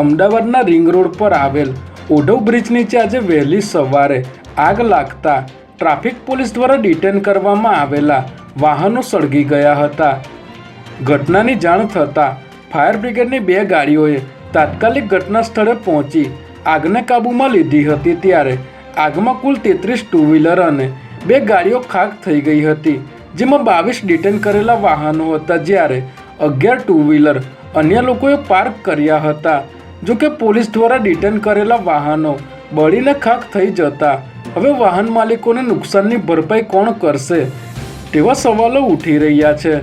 અમદાવાદના ring road પર આવેલ ઓઢવ બ્રિજ નીચે આજે વહેલી સવારે આગ લાગતા ટ્રાફિક પોલીસ દ્વારા ડિટેન કરવામાં આવેલા વાહનો સળગી ગયા હતા. ઘટનાની જાણ થતાં ફાયર બ્રિગેડની બે ગાડીઓએ તાત્કાલિક ઘટના સ્થળે પહોંચી આગને કાબૂમાં લીધી હતી ત્યારે આગમાં કુલ તેત્રીસ ટુ વ્હીલર અને બે ગાડીઓ ખાક થઈ ગઈ હતી, જેમાં બાવીસ ડિટેન કરેલા વાહનો હતા, જ્યારે અગિયાર ટુ વ્હીલર અન્ય લોકોએ પાર્ક કર્યા હતા. જો કે પોલીસ દ્વારા ડિટેન કરેલા વાહનો બળીને ખાક થઈ જતા હવે વાહન માલિકોને નુકસાનની ભરપાઈ કોણ કરશે તેવા સવાલો ઉઠી રહ્યા છે.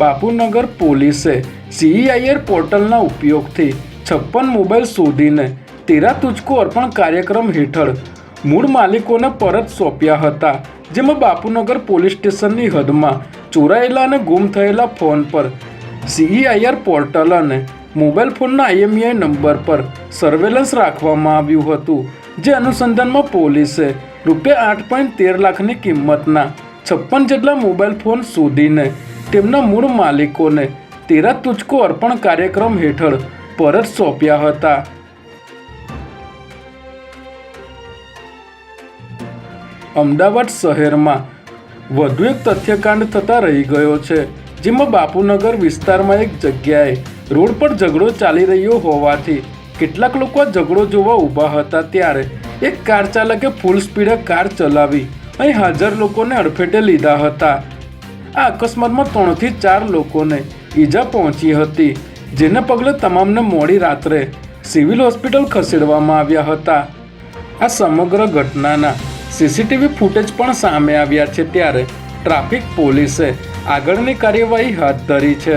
બાપુનગર પોલીસે સીઈઆઈઆર પોર્ટલના ઉપયોગથી છપ્પન મોબાઈલ શોધીને તેરા તુચકો અર્પણ કાર્યક્રમ હેઠળ મૂળ માલિકોને પરત સોંપ્યા હતા, જેમાં બાપુનગર પોલીસ સ્ટેશનની હદમાં ચોરાયેલા અને ગુમ થયેલા ફોન પર, સીઈઆઈઆર પોર્ટલ અને મોબાઈલ ફોનના આઈએમઈઆઈ નંબર પર સર્વેલન્સ રાખવામાં આવ્યું હતું, જે અનુસંધાનમાં પોલીસે રૂપિયા આઠ પોઈન્ટ તેર લાખની કિંમતના છપ્પન જેટલા મોબાઈલ ફોન શોધીને તેમના મૂળ માલિકોને તેરા તુચકો અર્પણ કાર્યક્રમ હેઠળ પરત સોંપ્યા હતા. અમદાવાદ શહેરમાં વધુ એક તથ્યકાંડ થતા રહી ગયો છે, જેમાં બાપુનગર વિસ્તારમાં એક જગ્યાએ રોડ પર ઝઘડો ચાલી રહ્યો હોવાથી કેટલાક લોકો ઝઘડો જોવા ઊભા હતા ત્યારે એક કાર ચાલકે ફૂલ સ્પીડે કાર ચલાવી અહીં હાજર લોકોને અડફેટે લીધા હતા. આ અકસ્માતમાં ત્રણથી ચાર લોકોને ઈજા પહોંચી હતી, જેને પગલે તમામને મોડી રાત્રે સિવિલ હોસ્પિટલ ખસેડવામાં આવ્યા હતા. આ સમગ્ર ઘટનાના સીસીટીવી ફૂટેજ પણ સામે આવ્યા છે ત્યારે ટ્રાફિક પોલીસે આગળની કાર્યવાહી હાથ ધરી છે.